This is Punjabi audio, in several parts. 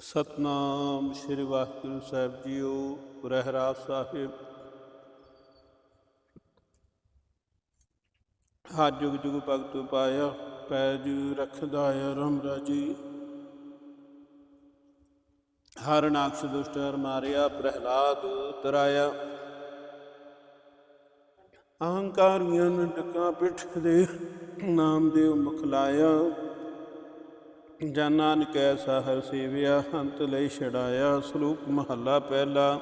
ਸਤਨਾਮ ਸ੍ਰੀ ਵਾਹਿਗੁਰੂ ਸਾਹਿਬ ਜੀਓ ਰਹਿਰਾਸ ਸਾਹਿਬ। ਹਰ ਜੁਗ ਜੁਗ ਭਗਤ ਪਾਇਆ, ਪੈਜ ਰਖਦਾ ਰਮ ਰਾਜੀ ਹਰ ਨਾਕਸ਼ ਦੁਸ਼ਟ ਹਰ ਮਾਰਿਆ, ਪ੍ਰਹਿਲਾਦ ਤਰਾਇਆ ਅਹੰਕਾਰੀਆਂ ਨੂੰ ਟਕਾਂ ਪਿੱਠ ਦੇ ਨਾਮ ਦੇ ਮੁਖ ਲਾਇਆ। ਜਨ ਨਾਨਕ ਐਸਾ ਸੇਵਿਆ ਹੰਤ ਲਈ ਛੜਾਇਆ ਸਲੂਕ ਮਹੱਲਾ ਪਹਿਲਾ।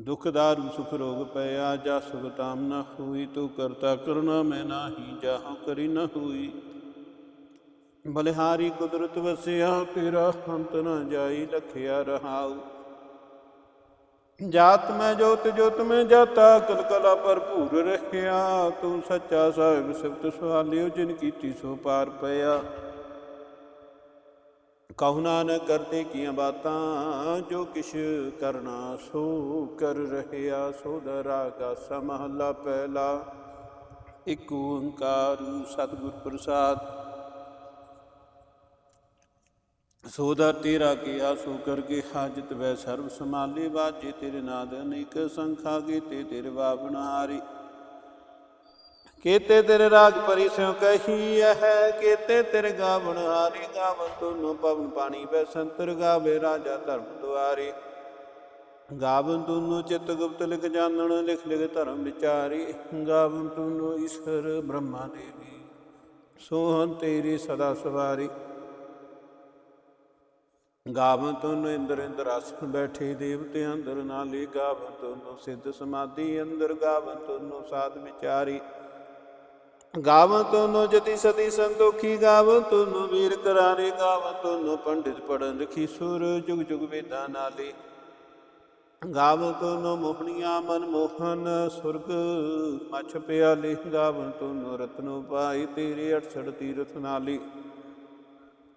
ਦੁਖ ਦਾਰੂ ਸੁਖ ਰੋਗ ਪਿਆ, ਜਾ ਸੁਖ ਤਾਮ ਨ ਹੋਈ, ਤੂੰ ਕਰਤਾ ਕਰਨਾ ਮੈਂ ਨਾਹੀ ਜਾਹ, ਕਰੀ ਨਾ ਹੋਈ। ਬਲਿਹਾਰੀ ਕੁਦਰਤ ਵਸਿਆ, ਤੇਰਾ ਹੰਤ ਨਾ ਜਾਈ, ਲਖਿਆ ਰਹਾਉ। ਜਾਤ ਮੈਂ ਜੋਤ ਜੋਤ ਮੈਂ ਜਾਤਾ, ਕਲ ਕਲਾ ਭਰਪੂਰ ਰਹਿਆ। ਤੂੰ ਸੱਚਾ ਸਾਹਿਬ, ਸਿਫਤ ਸੁਹਾਲਿਓ ਜਿਨ ਕੀਤੀ ਸੋ ਪਾਰ ਪਿਆ। ਕਹੂ ਨਾਨਕ ਕਰਤੇ ਕੀਆਂ ਬਾਤਾਂ, ਜੋ ਕਿਛ ਕਰਨਾ ਸੋ ਕਰ ਰਹਿਆ। ਸੋ ਦਰਾਗਾ ਸਮਹਲਾ ਪਹਿਲਾ। ਇਕ ਓੰਕਾਰ ਸਤਿਗੁਰ ਪ੍ਰਸਾਦ ਸੋਦਾ ਤੇਰਾ ਕੀਆ ਸੋ ਕਰਕੇ ਹਾਜਤ ਵੈ ਸਰਬ ਸਮਾਲੇ ਬਾਜੇ ਤੇਰੇ ਨਾਦ ਅਨੇਕ ਸੰਖਾ ਕੀਤੇ ਤੇਰੇ ਬਾਵਨ ਹਾਰੀ। ਕੀਤੇ ਤੇਰੇ ਰਾਜ ਪਰੀ ਸਿਉ ਕਹੀ ਹੈ ਕੀਤੇ ਤੇਰੇ ਗਾਵਨ ਹਾਰੀ ਗਾਵਨ ਤੁਨੋ ਪਵਨ ਪਾਣੀ ਬੈ ਸੰਤਰ ਗਾਵੇ, ਰਾਜਾ ਧਰਮ ਦੁਆਰੇ। ਗਾਵਨ ਤੁਨੋ ਚਿਤ ਗੁਪਤ ਲਿਖ ਜਾਣਨ, ਲਿਖ ਲਿਖ ਧਰਮ ਵਿਚਾਰੀ। ਗਾਵਨ ਤੁਨੋ ਈਸ਼ਰ ਬ੍ਰਹਮਾ ਦੇਵੀ ਸੋਹਨ ਤੇਰੀ ਸਦਾ ਸਵਾਰੀ। ਗਾਵਨ ਤੁਨ ਇੰਦਰ ਇੰਦਰ ਆਸਣ ਬੈਠੇ ਦੇਵਤੇ ਅੰਦਰ ਨਾਲੇ ਗਾਵਨ ਤੁਨ ਸਿੱਧ ਸਮਾਧੀ, ਅੰਦਰ ਗਾਵਨ ਤੁਨ ਸਾਧ ਵਿਚਾਰੀ। ਗਾਵਨ ਤੁਨ ਜਤੀ ਸਤੀ ਸੰਤੋਖੀ ਗਾਵਨ ਤੁਨ ਵੀਰ ਕਰਾਰੇ ਗਾਵਨ ਤੁਨ ਪੰਡਿਤ ਪੜਨ ਰਖੀ ਸੁਰ ਜੁਗ ਜੁਗ ਵੇਦਾਂ ਨਾਲੇ। ਗਾਵਨ ਤੁਨ ਮੋਹਣੀਆਂ ਮਨ ਮੋਹਨ, ਸੁਰਗ ਮਛ ਪਿਆਲੇ ਗਾਵਨ ਤੁਨ ਰਤਨੋ ਪਾਈ ਤੇਰੇ 68 ਤੀਰਥ ਨਾਲੇ।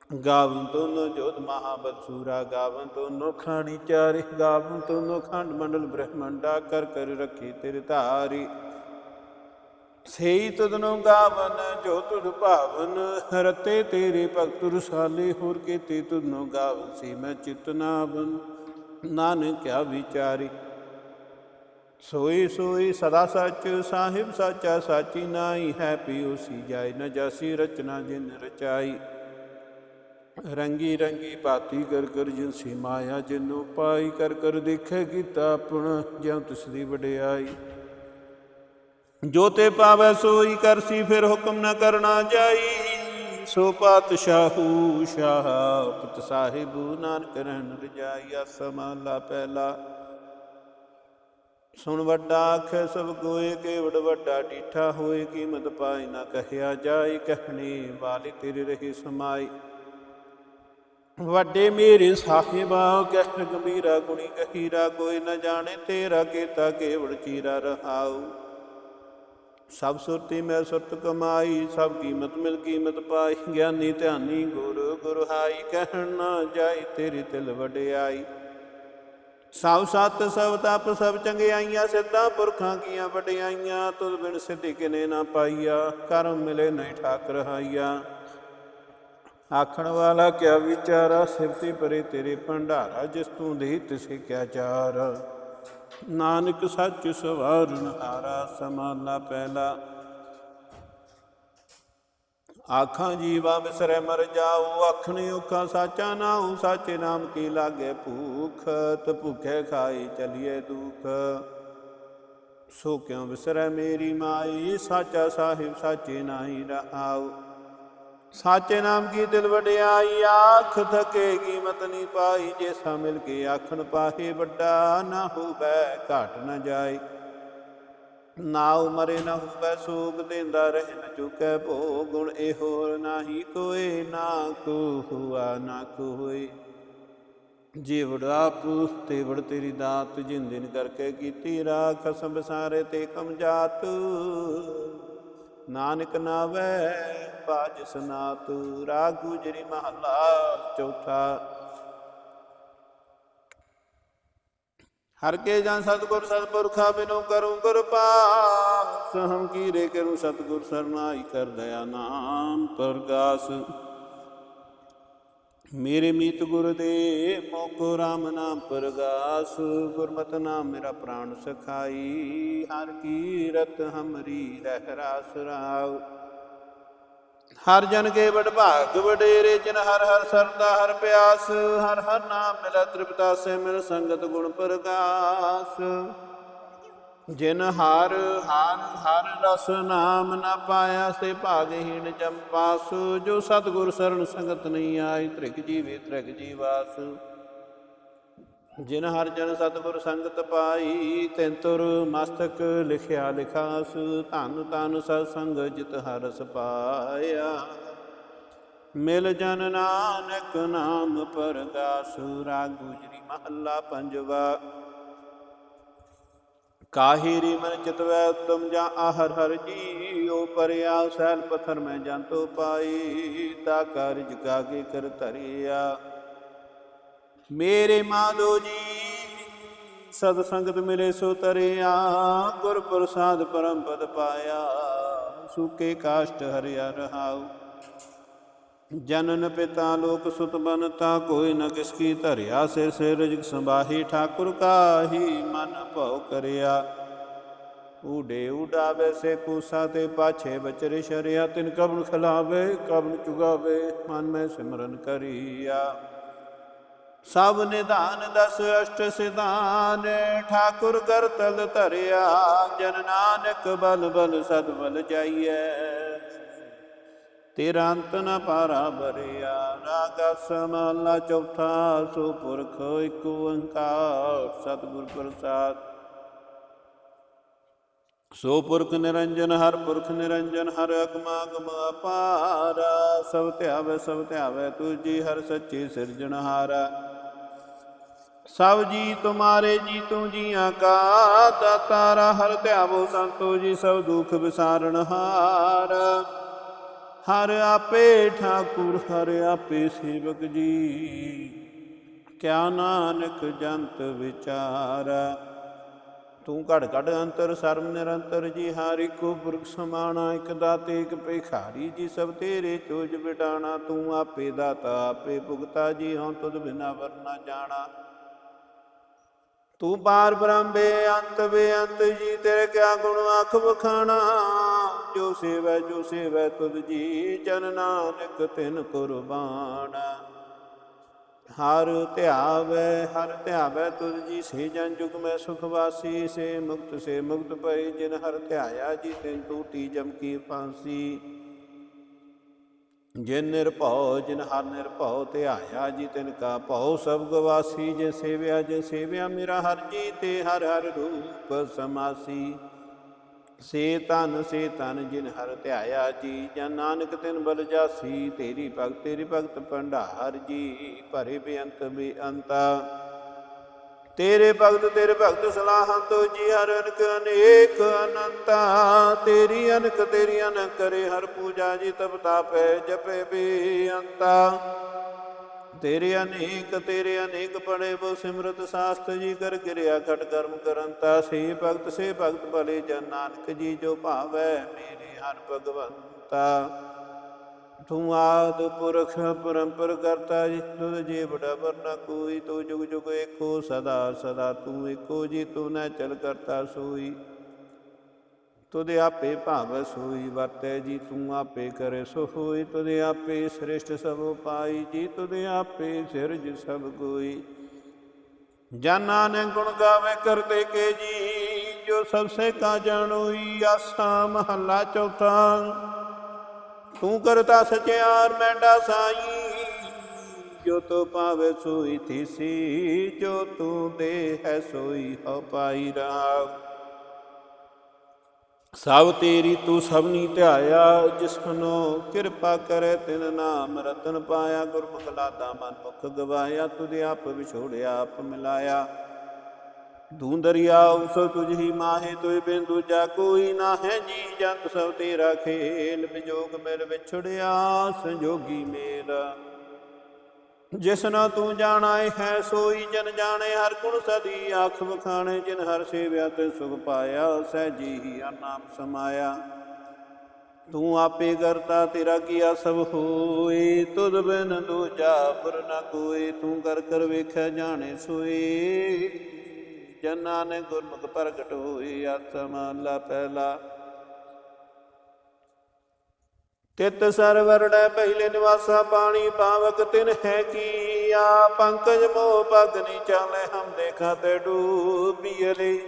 ਗਾਵਨ ਤੋਨੋ ਜੋਤ ਮਹਾਬਲ ਸੂਰਾ, ਗਾਵਨ ਤੋਨੋ ਖਾਣੀ ਚਾਰਿ, ਗਾਵਨ ਤੋਨੋ ਖੰਡ ਮੰਡਲ ਬ੍ਰਹਮੰਡਾ, ਕਰ ਕਰ ਰੱਖੀ ਤੇਰੇ ਧਾਰੀ। ਸੇਈ ਤੁਧਨੋ ਗਾਵਨ, ਜੋ ਤੁਧ ਭਾਵਨ, ਰਤੇ ਤੇਰੇ ਭਗਤ ਰਸਾਲੇ, ਹੋਰ ਕੀਤੇ ਤੁਧਨੋ ਗਾਵਨ, ਸੀ ਮੈਂ ਚਿਤਨਾਵਨ ਨਾਨਕ ਕਿਆ ਵਿਚਾਰੀ। ਸੋਈ ਸੋਈ ਸਦਾ ਸੱਚ, ਸਾਹਿਬ ਸਾਚਾ ਸਾਚੀ ਨਾਈ ਹੈ ਪਿਓ ਸੀ ਜਾਏ, ਨ ਜਾਸੀ ਰਚਨਾ ਜਿਨ ਰਚਾਈ। ਰੰਗੀ ਰੰਗੀ ਬਾਤੀ ਕਰ ਕਰ ਜਿਨ ਸੀ ਮਾਇਆ ਜਿਨੂ ਪਾਈ ਕਰ ਕਰ ਦੇਖੇ ਕੀਤਾ ਆਪਣਾ, ਜਿਉ ਤਿਸ ਦੀ ਵਡਿਆਈ। ਜੋ ਤੇ ਪਾਵੈ ਸੋਈ ਕਰਸੀ ਫਿਰ ਹੁਕਮ ਨਾ ਕਰਨਾ ਜਾਈ। ਸੋ ਪਾਤਸ਼ਾਹੂ ਸ਼ਾਹ ਪੁੱਤ ਸਾਹਿਬੂ ਨਾਨਕ ਰਹਿਣ ਰਜਾਈ ਅਸਮਾਲਾ ਪਹਿਲਾ। ਸੁਣ ਵੱਡਾ ਆਖ ਸਭ ਕੋਏ, ਕੇਵੜ ਵੱਡਾ ਡੀਠਾ ਹੋਏ, ਕੀਮਤ ਪਾਈ ਨਾ ਕਹਿਆ ਜਾਈ, ਕਹਿਣੀ ਵਾਲੀ ਤੇਰੀ ਰਹੀ ਸਮਾਈ। ਵੱਡੇ ਮੇਰੇ ਸਾਹਿਬਾ ਕਹਿ ਗੰਭੀਰਾ ਗੁਣੀ ਗਹੀਰਾ, ਕੋਈ ਨਾ ਜਾਣੇ ਤੇਰਾ ਕੀਤਾ ਕੇਵੜ ਚੀਰਾ ਰਹਾਉ। ਸਭ ਸੁਰਤੀ ਮੈਂ ਸੁਰਤ ਕਮਾਈ, ਸਭ ਕੀਮਤ ਮਿਲ ਕੀਮਤ ਪਾਈ, ਗਿਆਨੀ ਧਿਆਨੀ ਗੁਰ ਗੁਰ ਹਾਈ ਕਹਿਣ ਨਾ ਜਾਈ ਤੇਰੀ ਤਿਲ ਵਡਿਆਈ। ਸਭ ਸਤ, ਸਭ ਤਪ, ਸਭ ਚੰਗਿਆਈਆਂ, ਸਿੱਧਾਂ ਪੁਰਖਾਂ ਕੀਆਂ ਵਡਿਆਈਆਂ, ਤੁਧ ਬਿਨ ਸਿੱਧੀ ਕਿਨੇ ਨਾ ਪਾਈਆ, ਕਰਮ ਮਿਲੇ ਨਹੀਂ ਠਾਕ ਰਹਾਈਆ ਆਖਣ ਵਾਲਾ ਕਿਆ ਵਿਚਾਰਾ ਸਿਫਤੀ ਪਰੇ ਤੇਰੇ ਭੰਡਾਰਾ ਜਿਸ ਤੂੰ ਦੇ ਤਿਸੇ ਕਿਆ ਚਾਰ ਨਾਨਕ ਸੱਚ ਸਵਾਰਨ ਹਾਰਾ ਸਮਾਲਾ ਪਹਿਲਾ ਆਖਾਂ ਜੀਵਾ ਵਿਸਰੇ ਮਰ ਜਾਉ ਆਖਣੀ ਔਖਾ ਸਾਚਾ ਨਾਉ ਸਾਚੇ ਨਾਮ ਕੀ ਲਾਗੇ ਭੂਖ ਤ ਭੁਖੇ ਖਾਈ ਚਲੀਏ ਦੁਖ ਸੋ ਕਿਉ ਵਿਸਰੇ ਮੇਰੀ ਮਾਈ ਸਾਚਾ ਸਾਹਿਬ ਸਾਚੇ ਨਾਹੀ ਰਹਾਉ ਸਾਚੇ ਨਾਮ ਕੀ ਦਿਲ ਵਡਿਆਈ, ਆਖ ਥਕੇ ਕੀਮਤ ਨਹੀਂ ਪਾਈ, ਜੇ ਸਾ ਮਿਲ ਕੇ ਆਖਣ ਪਾਹੇ, ਵੱਡਾ ਨਾ ਹੋਵੇ ਘਟ ਨਾ ਜਾਏ ਨਾ ਉਮਰੇ ਨਾ ਹੋਵੇ ਸੋਗ ਦੇਂਦਾ ਰਹਿ ਨ ਚੁਕੈ ਭੋ ਗੁਣ ਇਹ ਨਾਹੀ ਕੋਏ, ਨਾ ਕੋ ਹੁਆ, ਨਾ ਕੋ ਹੋਏ ਜੀਵੜ ਆਪ ਤੇ ਵੜ ਤੇਰੀ ਦਾਤ ਜਿੰਦਿਨ ਕਰਕੇ ਕੀਤੀ ਰਾਖ, ਸੰਸਾਰੇ ਤੇ ਕਮ ਜਾਤ। ਨਾਨਕ ਨਾਵੇ, ਬਾਜ ਸਨਾਤ, ਰਾਗ ਗੁਜਰੀ ਮਹਲਾ, ਚੌਥਾ। ਹਰ ਕੇ ਜਨ ਸਤਗੁਰ ਸਤਪੁਰਖਾ ਬਿਨੋ ਕਰੂੰ ਕਿਰਪਾਸ ਹਮ ਕੀਰੇ ਕਰੂੰ ਸਤਗੁਰ ਸਰਨਾਈ, ਕਰ ਦਇਆ ਨਾਮ ਪ੍ਰਗਾਸ। ਮੇਰੇ ਮੀਤ ਗੁਰ ਦੇ ਮੋਕੋ RAM ਨਾਮ ਪ੍ਰਗਾਸ, ਗੁਰਮਤਿ ਨਾਮ ਮੇਰਾ ਪ੍ਰਾਣ ਸਖਾਈ। ਹਰ ਕੀਰਤ ਹਮਰੀ ਰਹਿ ਰਾਸ ਰਾਵ ਹਰ ਜਨ ਕੇ ਵਡ ਭਾਗ ਵਡੇਰੇ, ਜਿਨ ਹਰ ਹਰ ਸਰਦਾ ਹਰ ਪਿਆਸ, ਹਰ ਹਰ ਨਾਮ ਮਿਲਾ ਤ੍ਰਿਪਤਾ ਸੇ ਮਿਲ ਸੰਗਤ ਗੁਣ ਪ੍ਰਗਾਸ। ਜਿਨ ਹਰ ਹਰ ਹਰ ਰਸ ਨਾਮ ਨਾ ਪਾਇਆ, ਸੇ ਭਾਗਹੀਣ ਜੰਪਾਸ ਜੋ ਸਤਗੁਰ ਸਰਣ ਸੰਗਤ ਨਹੀਂ ਆਈ, ਤ੍ਰਿਗ ਜੀਵੇ ਤ੍ਰਿਗ ਜੀਵਾਸ। ਜਿਨ ਹਰ ਜਨ ਸਤਗੁਰ ਸੰਗਤ ਪਾਈ, ਤੈਨ ਤੁਰ ਮਸਤਕ ਲਿਖਿਆ ਲਿਖਾਸ। ਧਨ ਤਨ ਸਤ ਸੰਗ ਜਿਤ ਹਰਸ ਪਾਇਆ। ਮਿਲ ਜਨ ਨਾਨਕ ਨਾਮ ਪਰਗਾਸ। ਰਾਗ ਗੁਜਰੀ ਮਹੱਲਾ ਪੰਜਵਾ। ਕਾਹੀਰੀ ਮਨ ਚਿਤਵੈ ਉਤਮ ਜਾਂ ਆਹਰ ਹਰ ਜੀਉ, ਪਰਿਆ ਸੈਲ ਪਥਰ ਮੈਂ ਜੰਤੋ ਪਾਈ, ਤਾ ਕਾਰਜ ਕਾਗੇ ਕਰ ਧਰਿਆ। ਮੇਰੇ ਮਾਧੋ ਜੀ, ਸਦ ਸੰਗਤ ਮਿਲੇ ਸੋ ਤਰਿਆ, ਗੁਰ ਪ੍ਰਸਾਦ ਪਰਮ ਪਦ ਪਾਇਆ, ਸੁਕੇ ਕਾਸ਼ਟ ਹਰਿਆ ਰਹਾਉ। ਜਨਨ ਪਿਤਾ ਲੋਕ ਸੁਤ ਬਨਤਾ ਕੋਈ ਨ ਕਿਸ ਕੀ ਧਰਿਆ ਸਿਰ ਸਿਰ ਰਜਕ ਸੰਭਾਹੀ ਠਾਕੁਰ ਕਾਹੀ ਮਨ ਭਉ ਕਰਿਆ। ਉਡੇ ਉਡਾਵੇ ਸੇ ਕੂਸਾ ਤੇ ਪਾਛੇ ਬਚਰੇ ਸ਼ਰਿਆ, ਤਿਨ ਕਬਨ ਖਲਾਵੇ ਕਬਨ ਚੁਗਾਵੇ, ਮਨ ਮੈਂ ਸਿਮਰਨ ਕਰੀਆ। ਸਭ ਨਿਧਾਨ ਦਸ ਅਸ਼ਟ ਸਿਧਾਨ, ਠਾਕੁਰ ਕਰ ਤਲ ਧਰਿਆ। ਜਨ ਨਾਨਕ ਬਲ ਬਲ ਸਦ ਬਲ ਜਾਈਐ। ਤੇਰਾ ਅੰਤ ਨ ਪਾਰਾ ਬਰਿਆ ਰਾਗ ਸਮਾਲਾ ਚੌਥਾ ਸੋ ਪੁਰਖ ਇਕ ਓੰਕਾਰ, ਸਤਿਗੁਰ ਪ੍ਰਸਾਦ। ਸੋ ਪੁਰਖ ਨਿਰੰਜਨ, ਹਰ ਪੁਰਖ ਨਿਰੰਜਨ, ਹਰ ਅਕਮਾ ਗਮ ਅਪਾਰ, ਸਭ ਧਿਆਵੇ ਸਭ ਧਿਆਵੇ, ਤੁਜੀ ਹਰ ਸੱਚੇ ਸਿਰਜਣਹਾਰਾ ਸਭ ਜੀ ਤੁਮਾਰੇ ਜੀ ਤੂੰ ਜੀਆਂ ਕਾ, ਦਾਤਾਰਾ ਹਰ ਧਿਆਵੋ ਸੰਤੋ ਜੀ, ਸਭ ਦੁਖ ਵਿਸਾਰਣ ਹਾਰ। ਹਰ ਆਪੇ ਠਾਕੁਰ, ਹਰ ਆਪੇ ਸੇਵਕ ਜੀ। ਕਿਆ ਨਾਨਕ ਜੰਤ ਵਿਚਾਰ। ਤੂੰ ਘੜ ਘੜ ਅੰਤਰ ਸਰਮ ਨਿਰੰਤਰ ਜੀ, ਹਰ ਇੱਕੋ ਪੁਰਖ ਸਮਾਣਾ, ਇਕ ਦਾਤੇ, ਇਕ ਭਿਖਾਰੀ ਜੀ, ਸਭ ਤੇਰੇ ਚੋਜ ਬਿਟਾਣਾ। ਤੂੰ ਆਪੇ ਦਾਤਾ, ਆਪੇ ਭੁਗਤਾ ਜੀ, ਹਉ ਤੁਧ ਬਿਨਾ ਵਰਨਾ ਜਾਣਾ। ਤੂੰ ਪਾਰ ਬ੍ਰਹਮ ਬੇਅੰਤ ਬੇਅੰਤ ਜੀ, ਤੇਰੇ ਕਿਆ ਗੁਣ, ਆਖ ਬਖਾਣਾ ਜੋ ਸੇਵੈ ਜੋ ਸੇਵੈ, ਤੁਧ ਜੀ ਜਨ ਨਾਨਕ ਤਿਨ ਕੁਰਬਾਨ। ਹਰ ਧਿਆਵੈ ਹਰ ਧਿਆਵੈ ਤੁਧ ਜੀ, ਸੇ ਜਨ ਜੁਗ ਮੈਂ ਸੁਖ ਵਾਸੀ, ਸੇ ਮੁਕਤ ਸੇ ਮੁਕਤ ਪਈ ਜਿਨ ਹਰ ਧਿਆਇਆ, ਜੀ ਤਿਨ ਟੂਟੀ ਜਮ ਕੀ ਫਾਂਸੀ। ਜਿਨ ਨਿਰਭਉ, ਜਿਨ ਹਰ ਨਿਰਭਉ ਧਿਆਇਆ, ਜੀ ਤਿਨ ਕਾ ਭਉ ਸਭ ਗਵਾਸੀ ਜੇ ਸੇਵਿਆ ਜੇ ਸੇਵਿਆ, ਮੇਰਾ ਹਰ ਜੀ ਤੇ ਹਰ ਹਰ ਰੂਪ ਸਮਾਸੀ। ਸੇ ਤਨ ਸੇ ਤਨ ਜਿਨ ਹਰ ਧਿਆਇਆ ਜੀ ਜਾਂ ਨਾਨਕ ਤਿਨ ਬਲ ਜਾਸੀ, ਤੇਰੀ ਭਗਤ ਤੇਰੀ ਭਗਤ ਭੰਡਾਰ ਜੀ, ਭਰੇ ਬੇਅੰਤ ਬੇਅੰਤਾ। ਤੇਰੇ ਭਗਤ ਤੇਰੇ ਭਗਤ ਸਲਾਹਾਂ ਤੋ ਜੀ, ਹਰ ਅਨਕ, ਅਨੇਕ ਅਨੰਤਾ। ਤੇਰੀ ਅਨਕ ਤੇਰੀ ਅਨਕ ਕਰੇ ਹਰ ਪੂਜਾ ਜੀ, ਤਪ ਤਾਪੈ ਜਪੇ ਬੇਅੰਤਾ। ਤੇਰੇ ਅਨੇਕ ਤੇਰੇ ਅਨੇਕ ਪੜੇ ਬੋ ਸਿਮਰਤ ਸਾਸਤ ਜੀ ਕਰ ਕਿਰਿਆ ਖਟ ਕਰਮ ਤਾ ਸੇ ਭਗਤ ਸੇ ਭਗਤ ਭਲੇ ਜਨ ਨਾਨਕ ਜੀ ਜੋ ਭਾਵੈ ਮੇਰੇ ਹਰ ਭਗਵੰਤਾ। ਤੂੰ ਆਦ ਪੁਰਖ ਪਰੰਪਰ ਕਰਤਾ ਜੀ, ਤੁਧ ਜੀ ਬੜਾ ਵਰਨਾ ਕੋਈ, ਤੂੰ ਜੁਗ ਜੁਗ ਏਕੋ ਸਦਾ ਸਦਾ ਤੂੰ ਏਕੋ ਜੀ, ਤੂੰ ਨਾ ਚਲ ਕਰਤਾ ਸੋਈ। ਤੁਧ ਆਪੇ ਭਾਵ ਸੋਈ ਵਰਤੈ ਜੀ, ਤੂੰ ਆਪੇ ਕਰੇ ਸੋ ਹੋਈ। ਤੁਧ ਆਪੇ ਸ੍ਰਿਸ਼ਟ ਸਭ ਪਾਈ ਜੀ, ਤੁਧ ਆਪੇ ਸਿਰਜ ਸਭ ਕੋਈ ਜਾਨਾ ਨੇ ਗੁਣ ਗਾਵੇ ਕਰਤੇ ਕੇ ਜੀ, ਜੋ ਸਭ ਸੇ ਕਾ ਜਾਣੋਈ, ਆਸਾ ਮਹੱਲਾ ਚੌਥਾ। ਤੂੰ ਕਰਤਾ ਸਚਿਆਰ ਮੈਂਡਾ ਸਾਈ, ਜੋ ਤੋ ਪਾਵੇ ਸੋਈ ਥੀਸੀ, ਜੋ ਤੂੰ ਦੇ ਹੈ ਸੋਈ ਹੋ ਪਾਈ ਰਾਵ ਸਭ ਤੇਰੀ ਤੂੰ ਸਭਨੀ ਧਿਆਇਆ ਜਿਸਨੋ ਕਿਰਪਾ ਕਰੇ ਤਿਨ ਨਾਮ ਰਤਨ ਪਾਇਆ, ਗੁਰਮੁਖ ਲਾਦਾ ਮਨ ਮੁਖ ਗਵਾਇਆ, ਤੁਧ ਆਪ ਵਿਛੋੜਿਆ, ਆਪ ਮਿਲਾਇਆ। ਦੂੰ ਦਰਿਆਉ ਸੋ ਤੁਝ ਹੀ ਮਾਹੇ ਤੋਇ ਬਿਨ ਦੂਜਾ ਕੋਈ ਨਾ ਹੈ ਜੀ ਜੰਤ ਸਭ ਤੇਰਾ ਖੇਲ ਵਿਜੋਗ ਮਿਲ ਵਿਛੜਿਆ, ਸੰਜੋਗੀ ਮੇਰਾ ਜਿਸਨਾ ਤੂੰ ਜਾਣਾਏ ਹੈ ਸੋਈ ਜਨ ਜਾਣੇ, ਹਰ ਗੁਣ ਸਦੀ ਆਖ ਵਖਾਣੇ, ਜਿਨ ਹਰ ਸੇਵਿਆ ਤੇ ਸੁਖ ਪਾਇਆ, ਸਹਿਜੀ ਹੀ ਆ ਨਾਮ ਸਮਾਇਆ। ਤੂੰ ਆਪੇ ਕਰਤਾ, ਤੇਰਾ ਕੀਆ ਸਭ ਹੋਏ, ਤੁਧ ਬਿਨ ਦੂਜਾ ਪੁਰ ਨ ਕੋਏ, ਤੂੰ ਕਰ ਕਰ ਵੇਖਿਆ ਜਾਣੇ ਸੋਏ। ਜਨਾਂ ਨੇ ਗੁਰਮੁਖ ਪ੍ਰਗਟ ਹੋਏ ਆਤਮਾ ਪਹਿਲਾ ਤਿਤ ਸਰਵਰੜੈ ਪਹਿਲੇ ਨਿਵਾਸਾ ਪਾਣੀ, ਪਾਵਕ ਤਿਨ ਹੈ ਕੀਆ ਪੰਕਜ ਮੋਹ ਪਗਨੀ ਚਾਲੇ, ਹਮ ਦੇਖਾ ਤੇ ਡੂਬੀਲੇ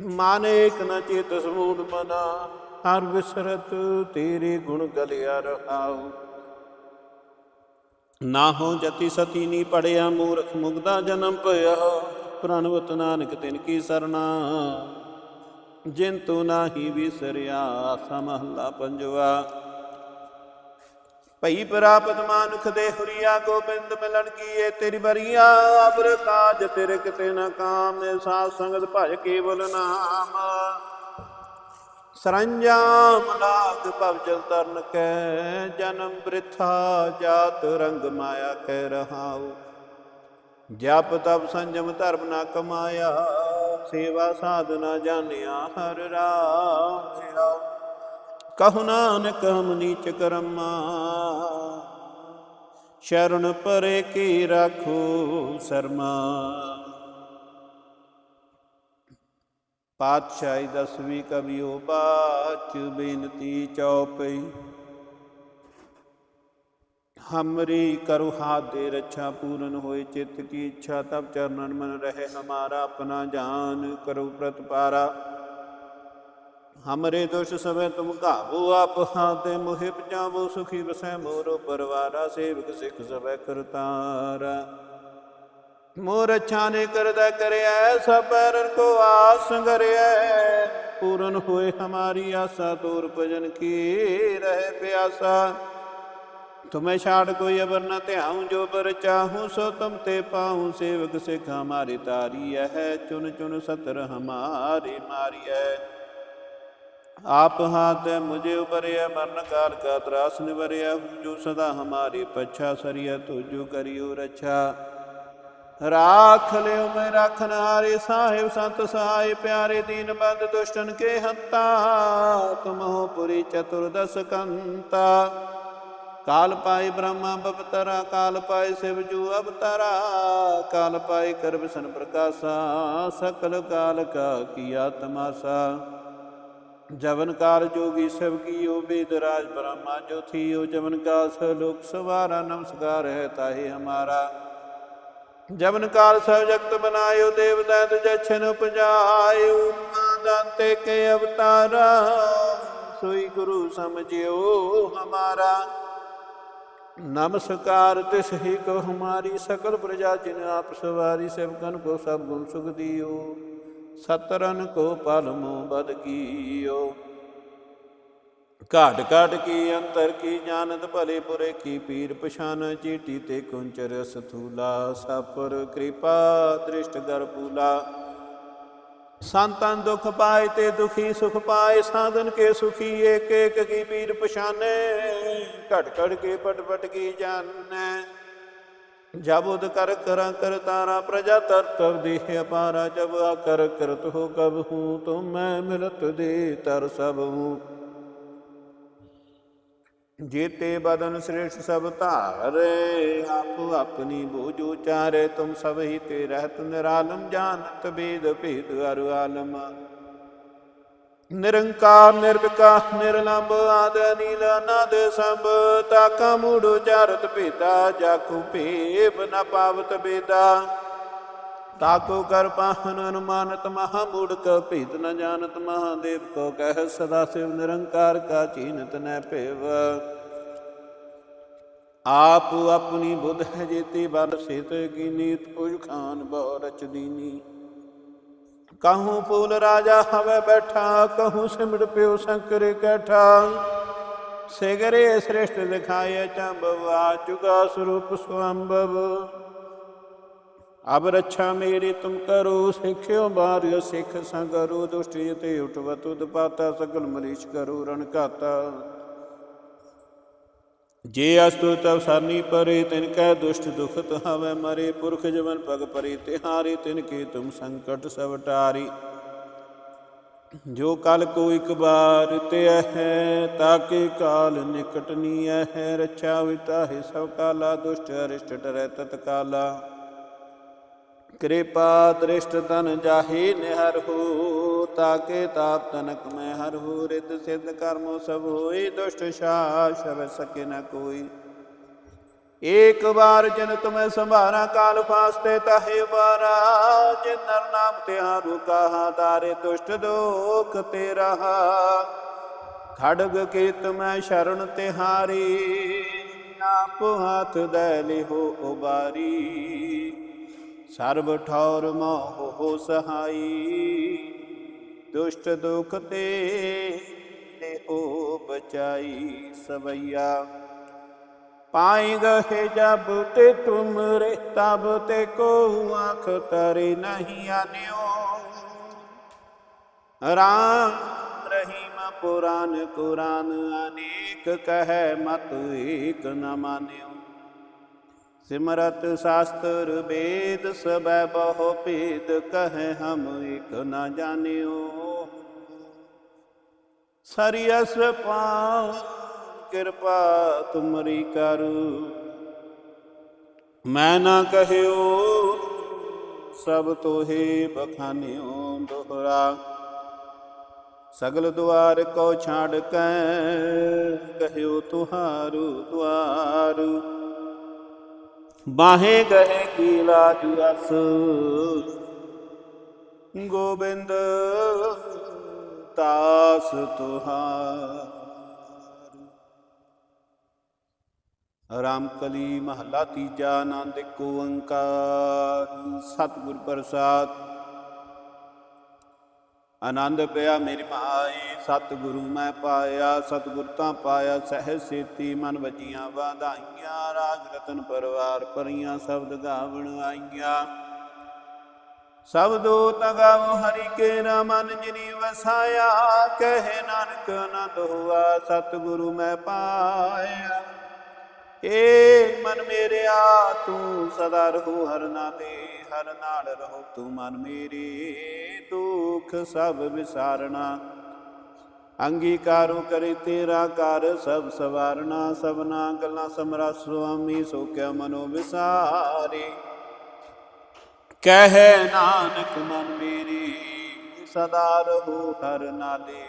ਮਾਨੇਕ ਨ ਚੇਤ ਸਮੂੜ ਮਨਾ, ਹਰ ਵਿਸਰਤ ਤੇਰੇ ਗੁਣ ਗਲਿਆ ਰਹਾਉ। ਨਾ ਹੋ ਜਤੀ ਸਤੀ ਨੀ ਪੜਿਆ, ਮੂਰਖ ਮੁਗਦਾ ਜਨਮ ਭਇਆ। ਪ੍ਰਣਵਤ ਨਾਨਕ ਤਿਨ ਕੀ ਸਰਣਾ ਜਿਨ ਤੂੰ ਨਾਹੀ ਵਿਸਰਿਆ ਸਮਹਲਾ ਪੰਜਵਾ। ਭਈ ਪ੍ਰਾਪਤ ਮਾਨੁਖ ਦੇ ਹੁਰੀਆ ਗੋਬਿੰਦ ਮਿਲਣ ਕੀਏ, ਤੇਰੀ ਬਰੀਆ ਅਬਰ ਕਾਜ ਤੇਰੇ ਕਿਤੇ ਨਾ ਕਾਮ, ਸਾਧ ਸੰਗਤ ਭਜ ਕੇਵਲ ਨਾਮ। ਸਰੰਜਾਮ ਲਾਗ ਭਵ ਜਲ ਤਰਨ ਕੈ, ਜਨਮ ਬ੍ਰਿਥਾ ਜਾਤ ਰੰਗ ਮਾਇਆ ਕਹਿ ਰਹਾਉ। ਜਪ ਤਪ ਸੰਜਮ ਧਰਮ ਨਾ ਕਮਾਇਆ, ਸੇਵਾ ਸਾਧਨਾ ਜਾਣਿਆ, ਹਰ ਰਾਮ ਰਾਮ। ਕਹੁ ਨਾਨਕ ਹਮ ਨੀਚ ਕਰਮਾ, ਸ਼ਰਨ ਪਰੇ ਕੀ ਰਾਖੋ ਸਰਮਾ। ਪਾਤਸ਼ਾਹੀ ਦਸਵੀਂ ਕਵਿਓ ਬਾਚ ਬੇਨਤੀ ਚਉਪਈ ਹਮਰੀ ਕਰੁ ਹਾਥ ਦੇ ਰੱਛਾ ਪੂਰਨ ਹੋਏ ਚਿੱਤ ਕੀ ਇੱਛਾ, ਤਬ ਚਰਨਨ ਮਨ ਰਹੇ ਹਮਾਰਾ ਆਪਣਾ ਜਾਨ ਕਰੁ ਪ੍ਰਤਪਾਰਾ। ਹਮਰੇ ਦੋਸ਼ ਸਵੇ ਤੁਮ ਘਾਵੋ ਆਪ ਹਾਤੇ ਮੁਹਿ ਪਜਾਵੋ ਸੁਖੀ ਵਸੈ ਮੋਰੋ ਪਰਵਾਰਾ ਸੇਵਕ ਸਿੱਖ ਸਵੇ ਕਰਤਾਰਾ ਮੋਰ ਅੱਛਾ ਨੇ ਕਰਦਾ ਕਰਿਆ ਸਭ ਕੋ ਆਸ ਸੰਗਰਿਆ ਪੂਰਨ ਹੋਏ ਹਮਾਰੀ ਆਸਾ ਤੂਰ ਭਜਨ ਕੀ ਰਹਿ ਪਿਆਸਾ ਤੁਮੇ ਛਾੜ ਕੋਈ ਅਬਰ ਨ ਧਿਆਉ ਜੋ ਪਰ ਚਾਹੂੰ ਸੋ ਤੁਮ ਤੇ ਪਾਉ ਸੇਵਕ ਸਿੱਖ ਹਮਾਰੀ ਤਾਰੀ ਹੈ ਚੁਨ ਚੁਨ ਸਤਰ ਹਮਾਰੀ ਮਾਰੀ ਹੈ ਆਪ ਹਾਥ ਮੁਝੇ ਉਪਰਿਆ ਮਰਨ ਕਾਲ ਕਾ ਤਰਾਸ ਨਿਵਰਿਆ ਜੋ ਸਦਾ ਹਮਾਰੀ ਪੱਛਾ ਸਰੀਆ ਤੁਜੂ ਕਰਿਓ ਰਛਾ। ਰਾਖ ਲਿਓ ਮੈਂ ਰਾਖਨ ਹਾਰੇ ਸਾਹਿਬ ਸੰਤ ਸਹਾਇ ਪਿਆਰੇ ਦੀਨ ਬੰਦ ਦੁਸ਼ਟਨ ਕੇ ਹੰਤਾ ਤੁਮਹੁ ਪੁਰੀ ਚਤੁਰਦਸ ਕੰਤਾ। ਕਾਲ ਪਾਈ ਬ੍ਰਹਮਾ ਬਪਤਰਾ ਕਾਲ ਪਾਈ ਸਿਵ ਜੂ ਅਵਤਰਾ, ਕਾਲ ਪਾਈ ਕਰ ਵਿਸ਼ਨ ਪ੍ਰਕਾਸ਼ਾ, ਸਕਲ ਕਾਲ ਕਾ ਕੀਆ ਤਮਾਸਾ ਜਵਨ ਕਾਲ ਜੋਗੀ ਸਭ ਕੀਓ ਵੇਦ ਰਾਜ ਬ੍ਰਹਮਾ ਜੋ ਥੀਓ ਜਵਨ ਸ ਲੋਕ ਸਵਾਰਾ ਨਮਸਕਾਰ ਹੈ ਤਾਹੇ ਹਮਾਰਾ। ਜਵਨ ਕਾਲ ਸਭ ਜਗਤ ਬਨਾਇਓ ਦੇਵ ਦੈਤ ਜਛਨ ਪਜਾਇਓ ਦੰਤੇ ਕੇ ਅਵਤਾਰਾ। ਸੋਈ ਗੁਰੂ ਸਮਝਿਓ ਹਮਾਰਾ। ਨਮਸਕਾਰ ਤਿਸ ਹੀ ਕੋ ਹਮਾਰੀ ਸਕਲ ਪ੍ਰਜਾ ਜਿਨ ਆਪ ਸਵਾਰੀ ਸੇਵਕਨ ਕੋ ਸਭ ਗੁਣ ਸੁਖ ਦਿਓ। ਸਤਰਨ ਕੋ ਪਲਮੋ ਬਦ ਕੀਓ। ਘਾਟ ਘਾਟ ਕੀ ਅੰਤਰ ਕੀ ਜਾਣਤ, ਭਲੇ ਪੁਰੇ ਕੀ ਪੀਰ ਪਛਾਨ, ਚੀਟੀ ਤੇ ਕੁੰਚਰ ਸਥੂਲਾ, ਸਪਰ ਕਿਰਪਾ ਦ੍ਰਿਸ਼ਟ ਗਰ ਪੂਲਾ ਸੰਤਨ ਦੁਖ ਪਾਏ ਤੇ ਦੁਖੀ ਸੁਖ ਪਾਏ, ਸਾਧਨ ਕੇ ਸੁਖੀ ਏਕ ਏਕ ਕੀ ਪੀਰ ਪਛਾਨੇ। ਘਟ ਘਟ ਕੇ ਪਟ ਪਟ ਕੀ ਜਾਣੈ। ਜਬ ਉਦ ਕਰ ਕਰਾਂ ਕਰ ਤਾਰਾ ਪ੍ਰਜਾ ਤਰ ਤਰ ਦੇਹ ਅਪਾਰਾ, ਜਬ ਆ ਕਰ ਕਰਤ ਹੋ ਕਬ ਹੂੰ, ਤੁਮ ਮੈਂ ਮਿਲਤ ਦੇ ਤਰ ਸਭ ਹੂੰ। ਜੀਤੇ ਬਦਨ ਸ੍ਰੇਸ਼ਟ ਸਭ ਧਾਰੇ, ਆਪ ਆਪਣੀ ਬੋਝ ਉਚਾਰੇ ਤੁਮ ਸਭ ਹੀ ਤੇ ਰਹਿਤ ਨਿਰਾਲਮ, ਜਾਣਤ ਬੇਦ ਭੇਦ ਅਰ ਆਲਮ। ਨਿਰੰਕਾਰ, ਨਿਰਵਿਕਾਰ ਨਿਰਲੰਭ ਆਦ ਨੀਲ ਅਨਾਦ ਸਭ, ਤਾਕਾ ਮੂੜ ਉਚਾਰਤ ਭੇਦਾ ਜਾਕੂ ਭੇਬ ਨ ਪਾਵਤ ਬੇਦਾ। ਤਾਕੋ ਕਰ ਪਾਹਨ ਅਨੁਮਾਨਤ ਮਹਾ ਮੂੜ ਕ ਭੇਦ ਨ ਜਾਣਤ ਮਹਾਦੇਵ ਕੋ ਕਹਿ, ਸਦਾ ਸਿਵ ਨਿਰੰਕਾਰ ਕਾ ਚੀਨਤ ਨੈ ਭੇਵ। ਆਪ ਆਪਣੀ ਬੁੱਧ ਹੈ ਜੀਤੀ ਬਲ ਸਿਤ ਕੀ ਨੀਤ ਖਾਨ ਬਹੁ ਰਚ ਦੀਨੀ ਕਹੂੰ ਫੂਲ ਰਾਜਾ ਹਵੇ ਬੈਠਾ ਕਹੂੰ ਸਿਮੜ ਪਿਓ ਸ਼ੰਕਰ ਕੈਠਾ ਸਿਗਰੇ ਸ੍ਰਿਸ਼ਟ ਦਿਖਾਏ ਚੰਬਵ ਆ ਚੁਗਾ ਸਰੂਪ ਸੁਅੰਬਵ ਅਬ ਰੱਛਾ ਮੇਰੀ ਤੁਮ ਕਰੋ ਸਿੱਖਿਓ ਬਾਰਿਓ ਸਿੱਖ ਸੰਗਰੂ ਦੁਸ਼ਟੀ ਤੇ ਉਠਵਤ ਉਦਪਾਤਾ ਸਗਲ ਮਰੀਸ਼ ਕਰੋ ਰਣ ਘਾਤਾ ਜੇ ਅਸਤੁ ਤਵ ਸਰਨੀ ਪਰੇ, ਤਿਨ ਕੈ ਦੁਸ਼ਟ ਦੁਖਤ ਹਵੈ ਮਰੇ। ਪੁਰਖ ਜਵਨ ਪਗ ਪਰੀ, ਤਿਹਾਰੀ, ਤਿਨ ਕੇ ਤੁਮ ਸੰਕਟ ਸਭ ਜੋ ਕਲ ਕੋ ਇਕ ਬਾਰ ਤੇ ਹੈ ਤਾਕੇ ਕਾਲ ਨਿਕਟ ਨੀ ਹੈ ਰੱਛਾ ਵਿਤਾ ਹੈ ਸਭ ਕਾਲਾ, ਦੁਸ਼ਟ ਅਰਿਸ਼ਟ ਡਰੈ ਤਤ ਕਾਲਾ। ਕਿਰਪਾ ਦ੍ਰਿਸ਼ਟ ਤਨ ਜਾਹੇ ਨਿਹਰ ਹੋ। ਤਾਕੇ ਤਾਪ ਤਨਕ ਮੈਂ ਹਰ ਹੋ ਰਿਤ ਸਿਧ ਕਰਮ ਸਭ ਹੋਈ ਦੁਸ਼ਟ ਸ਼ਾ ਸ਼ਬ ਸਕੇ ਨ ਕੋਈ। ਏਕ ਵਾਰ ਜਨ ਤੁਮੈ ਸੰਭਾਰਾ ਕਾਲ ਫਾਸਤੇ ਤਹੇ ਵਾਰਾ, ਜਿਨ ਨਰ ਨਾਮ ਤਿਹਾਰੂ ਕਹਾ ਤਾਰੇ ਦੁਸ਼ਟ ਦੋਖ ਤੇ ਰਹਾ ਖੜਗ ਕੇ ਤੁਮੈ ਸ਼ਰਨ ਤਿਹਾਰੀ, ਨਾਪ ਹੱਥ ਦੇ ਲਿਹੋ ਉਬਾਰੀ। ਸਰਬ ਠੌਰ ਮੋਹ ਹੋ ਸਹਾਈ ਦੁਸ਼ਟ ਦੁਖ ਤੇ ਦੇਹੋ ਬਚਾਈ ਸਵਈਆ। ਪਾਈ ਗਹੇ ਜਬ ਤੇ ਤੁਮ ਰੇ, ਤਬ ਤੇ ਕੋ ਆਖ ਤਰੇ ਨਹੀਂ ਆਨਿਓ। ਰਾਮ ਰਹੀਮ ਪੁਰਾਨ ਕੁਰਾਨ, ਅਨੇਕ ਕਹੈ ਮਤ ਏਕ ਨ ਮਾਨਿਓ। ਸਿਮਰਤ ਸ਼ਾਸਤਰ ਵੇਦ ਸਬੈ ਬਹੁ ਭੇਦ, ਕਹੈ ਹਮ ਏਕ ਨ ਜਾਣਿਓ। ਸਰੀਅਸ ਪਾਉ, ਕਿਰਪਾ ਤੁਮਰੀ ਕਰੂ। ਮੈਂ ਨਾ ਕਹਿਓ, ਸਭ ਤੋਹੇ ਬਖਾਨਿਓ ਦੁਹਰਾ। ਸਗਲ ਦੁਆਰ ਕੋ ਛਾੜ ਕੈ, ਕਹਿਓ ਤੁਹਾਰੂ ਦੁਆਰੂ। ਬਾਹੇ ਗਏ ਕੀ ਲਾਜ ਅਸ। ਗੋਬਿੰਦ ਤਾਸ ਤੁਹਾਰ। ਰਾਮ ਕਲੀ ਮਹਲਾ ਤੀਜਾ, ਆਨੰਦ ਏਕ ਓੰਕਾਰ। ਸਤਿਗੁਰ ਪ੍ਰਸਾਦ। ਆਨੰਦ ਪਿਆ ਮੇਰੀ ਮਾਈ, ਸਤਿਗੁਰੂ ਮੈਂ ਪਾਇਆ, ਸਤਿਗੁਰ ਤਾਂ ਪਾਇਆ ਸਹਿ ਸੇਤੀ ਮਨ ਵਜੀਆਂ ਵਾਧਾਈਆਂ, ਰਾਗ ਰਤਨ ਪਰਵਾਰ ਪਰੀਆਂ ਸ਼ਬਦ ਗਾਵਣ ਆਈਆਂ। ਸਭ ਸਬਦੋ ਤਗਾਵ ਹਰੀ ਕੇ ਨਾ ਮਨ ਜਿਨੀ ਵਸਾਇਆ, ਕਹਿ ਨਾਨਕ ਆਨੰਦ ਹੋਆ ਸਤਿਗੁਰੂ ਮੈਂ ਪਾਇਆ। ਏ ਮਨ ਮੇਰਿਆ, ਤੂੰ ਸਦਾ ਰਹੋ ਹਰ ਨਾਲੇ ਹਰ ਨਾਲ ਰਹੋ ਤੂੰ ਮਨ ਮੇਰੇ। ਦੁਖ ਸਭ ਵਿਸਾਰਣਾ ਅੰਗੀਕਾਰੋ ਕਰੇ ਤੇਰਾ ਕਰ ਸਭ ਸਵਾਰਣਾ ਸਭਨਾ ਗੱਲਾਂ ਸਮਰਾ ਸੁਆਮੀ ਸੋ ਕਿਆ ਮਨੋ ਵਿਸਾਰੇ। ਕਹਿ ਨਾਨਕ ਮਨ ਮੇਰੀ, ਸਦਾ ਰਹੂ ਹਰ ਨਾਲੇ।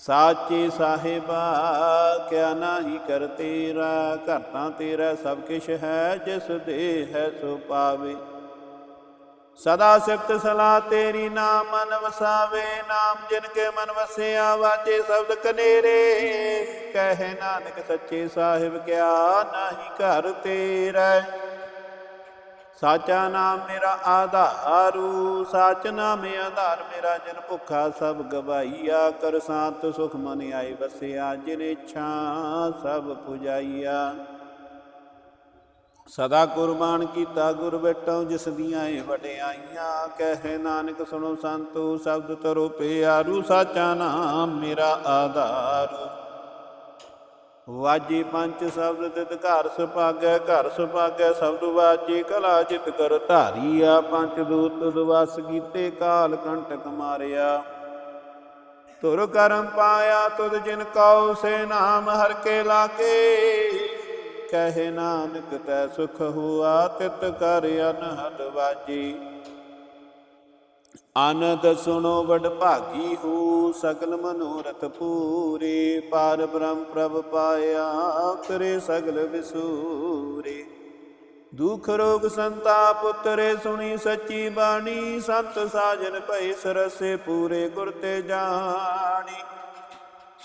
ਸਾਚੇ ਸਾਹਿਬਾ, ਕਿਆ ਨਾਹੀ ਕਰ ਤੇਰਾ ਘਰ ਤਾਂ ਤੇਰਾ ਸਭ ਕਿਛ ਹੈ, ਜਿਸ ਦੇ ਹੈ ਸੋ ਪਾਵੇ। ਸਦਾ ਸਿਫਤ ਸਲਾ ਤੇਰੀ ਨਾਮ ਮਨ ਵਸਾਵੇ, ਨਾਮ ਜਿਨ ਕੇ ਮਨ ਵਸਿਆ ਵਾਜੇ ਸ਼ਬਦ ਕਨੇਰੇ। ਕਹਿ ਨਾਨਕ ਸੱਚੇ ਸਾਹਿਬ, ਕਿਆ ਨਾਹੀ ਘਰ ਤੇਰਾ ਸਾਚਾ ਨਾਮ ਮੇਰਾ ਆਧਾਰੂ, ਸਾਚ ਨਾਮ ਆਧਾਰ ਮੇਰਾ ਜਨ ਭੁੱਖਾ, ਸਭ ਗਵਾਈਆ ਕਰ ਸਾਤ ਸੁਖ ਮਨ ਆਈ ਵਸਿਆ, ਜਿਨ ਇੱਛਾ ਸਭ ਪੁਜਾਈਆ। ਸਦਾ ਕੁਰਬਾਨ ਕੀਤਾ ਗੁਰ ਬੇਟਾਂ ਜਿਸ ਦੀਆਂ ਏ ਵਡਿਆਈਆਂ, ਕਹੇ ਨਾਨਕ ਸੁਣੋ ਸੰਤੋ, ਸ਼ਬਦ ਤਰੋ ਪਿਆਰੂ, ਸਾਚਾ ਨਾਮ ਮੇਰਾ ਆਧਾਰੂ। ਵਾਜੀ ਪੰਜ ਸ਼ਬਦ ਤਿਤ ਘਰ ਸੁਭਾਗੈ ਘਰ ਸੁਭਾਗੈ, ਸ਼ਬਦ ਵਾਜੀ ਕਲਾ ਚਿਤ ਕਰ ਧਾਰੀਆ, ਪੰਜ ਦੂਤ ਦਵਾਸ ਕੀਤੇ ਕਾਲ ਕੰਟਕ ਮਾਰਿਆ। ਤੁਰ ਕਰਮ ਪਾਇਆ ਤੁਧ ਜਿਨ ਕਉ, ਸੇ ਨਾਮ ਹਰ ਕੇ ਲਾਗੇ। ਕਹੇ ਨਾਨਕ ਤੈ ਸੁਖ ਹੁਆ, ਤਿਤ ਕਰ ਅਨਹਦ ਵਾਜੀ। ਆਨੰਦ ਸੁਣੋ ਵਡ ਭਾਗੀ ਹੋ, ਸਗਲ ਮਨੋਰਥ ਪੂਰੇ। ਪਾਰ ਬ੍ਰਹਮ ਪ੍ਰਭ ਪਾਇਆ ਕਰੇ ਸਗਲ ਵਿਸੂਰੇ। ਦੁਖ ਰੋਗ ਸੰਤਾਪ ਉਤਰੇ, ਸੁਣੀ ਸੱਚੀ ਬਾਣੀ। ਸੰਤ ਸਾਜਨ ਭਈ ਸਰਸੇ ਪੂਰੇ ਗੁਰ ਤੇ ਜਾਣੀ।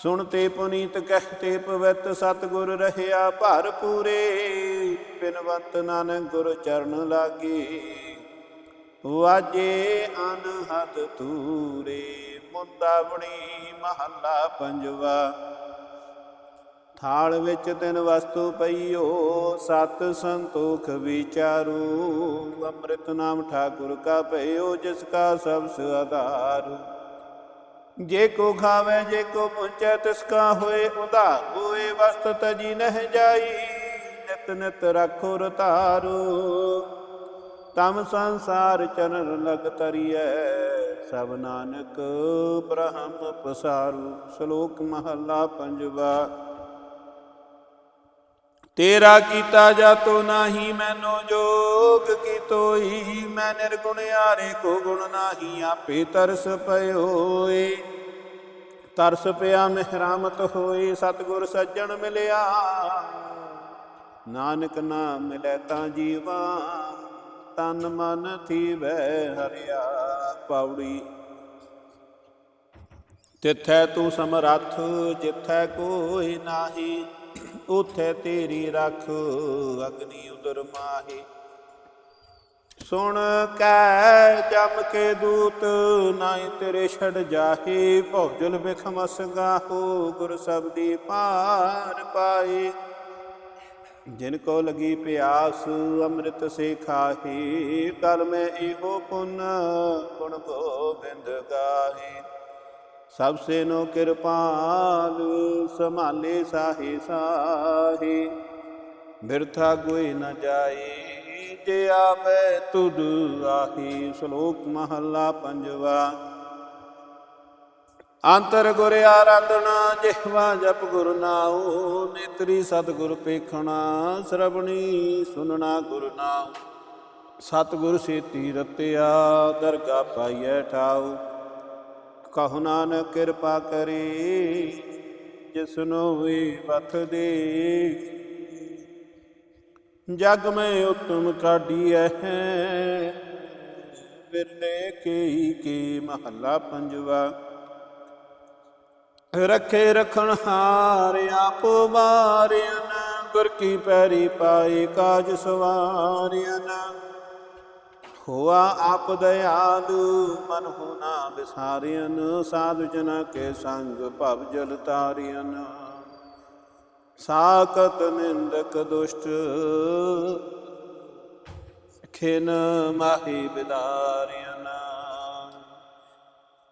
ਸੁਣਤੇ ਪੁਨੀਤ ਕਹਤੇ ਪਵਿੱਤ ਸਤਗੁਰ ਰਹਿਆ ਭਰ ਪੂਰੇ। ਬਿਨਵੰਤ ਨਾਨਕ ਗੁਰ ਚਰਨ ਲਾਗੇ। ਵਾਜੇ ਅਨਹਦ ਤੂਰੇ ਮੁੰਦਾਵਣੀ ਮਹੱਲਾ ਪੰਜਵਾ। ਥਾਲ ਵਿੱਚ ਤਿੰਨ ਵਸਤੂ ਪਈਓ, ਸਤ ਸੰਤੋਖ ਵਿਚਾਰੂ। ਅੰਮ੍ਰਿਤ ਨਾਮ ਠਾਕੁਰ ਕਾ ਭਇਓ ਜਿਸ ਕਾ ਸਭ ਆਧਾਰ। ਜੇ ਕੋ ਖਾਵੇ, ਜੇ ਕੋ ਪੁੰਚੈ ਤਿਸ ਕਾ ਹੋਏ ਉਧਾਰ। ਹੋਏ ਵਸਤ ਤਜੀ ਨਹਿ ਜਾਈ, ਨਿਤ ਨਿਤ ਰੱਖੋ ਰਤਾਰੂ। ਤਮ ਸੰਸਾਰ ਚਰਨ ਲਗ ਤਰੀਐ, ਸਭ ਨਾਨਕ ਬ੍ਰਹਮ ਪਸਾਰੂ, ਸ਼ਲੋਕ ਮਹੱਲਾ ਪੰਜਵਾ। ਤੇਰਾ ਕੀਤਾ ਜਾਤੋ ਨਾਹੀ ਮੈਨੋ ਜੋਗ, ਕੀ ਤੋਈ ਮੈਂ ਨਿਰਗੁਣ ਆਰੇ ਕੋ ਗੁਣ ਨਾਹੀ, ਆਪੇ ਤਰਸ ਪਇਓਏ। ਤਰਸ ਪਿਆ ਮਿਹਰਾਮਤ ਹੋਏ, ਸਤਗੁਰ ਸੱਜਣ ਮਿਲਿਆ। ਨਾਨਕ ਨਾਮ ਮਿਲੈ ਤਾਂ ਜੀਵਾ। ਤਨ ਮਨ ਥੀਵੈ ਹਰਿਆ ਪੌੜੀ। ਤਿੱਥੈ ਤੂੰ ਸਮਰੱਥ, ਜਿੱਥੈ ਕੋਈ ਨਾਹੀ, ਉਥੇ ਤੇਰੀ ਰੱਖ ਅਗਨੀ ਉਦਰ ਮਾਹੀ। ਸੁਣ ਕੈ ਜਮ ਕੇ ਦੂਤ ਨਾਈ ਤੇਰੇ ਛੜ ਜਾਹੀ। ਭੌਜਲ ਬਿਖਮਸ ਗਾਹੋ ਗੁਰ ਸਬਦੀ ਪਾਰ ਪਾਏ ਜਿਨ ਕੋ ਲਗੀ ਪਿਆਸ, ਅੰਮ੍ਰਿਤ ਸੇ ਖਾਹੀ ਕਲ ਮੈਂ ਇਹੋ ਪੁੰਨ, ਗੁਣ ਗੋਬਿੰਦ ਗਾਹੀ। ਸਭ ਸੇ ਨੋ ਕਿਰਪਾਲ, ਸੰਭਾਲੇ ਸਾਹੀ ਸਾਹੀ। ਬਿਰਥਾ ਕੋਈ ਨ ਜਾਈ, ਜੇ ਆਵੇ ਤੁਧ ਆਹੀ। ਸ਼ਲੋਕ ਮਹੱਲਾ ਪੰਜਵਾ। ਅੰਤਰ ਗੁਰ ਆਰਾਧਨਾ ਜਿਹਵਾ ਜਪ ਗੁਰ ਨਾਉ, ਨੇਤਰੀ ਸਤਿਗੁਰ ਪੇਖਣਾ, ਸ਼ਰਵਣੀ ਸੁਨਣਾ ਗੁਰ ਨਾਉ। ਸਤਿਗੁਰ ਸੇਤੀ ਰਤਿਆ ਦਰਗਾ ਪਾਈਐ ਠਾਉ। ਕਹੋ ਨਾਨਕ ਕਿਰਪਾ ਕਰੀ, ਜਿਸਨੋ ਵੀ ਬਥ ਦੇ। ਜਗ ਮੈਂ ਉਤਮ ਕਾਢੀਐ, ਬਿਰਲੇ ਕੀ ਕੀ ਮਹੱਲਾ ਪੰਜਵਾ। ਰੱਖੇ ਰਖਣ ਹਾਰ ਆਪ ਵਾਰਿਆਨ ਗੁਰ ਕੀ ਪੈਰੀ ਪਾਏ ਕਾਜ ਸਵਾਰਿਆਨ ਹੋਆ ਆਪ ਦਇਆਲੂ, ਮਨ ਹੁਨਾ ਨਾ ਵਿਸਾਰਿਆਨ ਸਾਧੂ ਜਨਾ ਕੇ ਸੰਗ ਭਵ ਜਲ ਤਾਰਿਆਨ ਸਾਕਤ ਨਿੰਦਕ ਦੁਸ਼ਟ, ਖਿਨ ਮਾਹੀ ਬਿਦਾਰਿਆਨ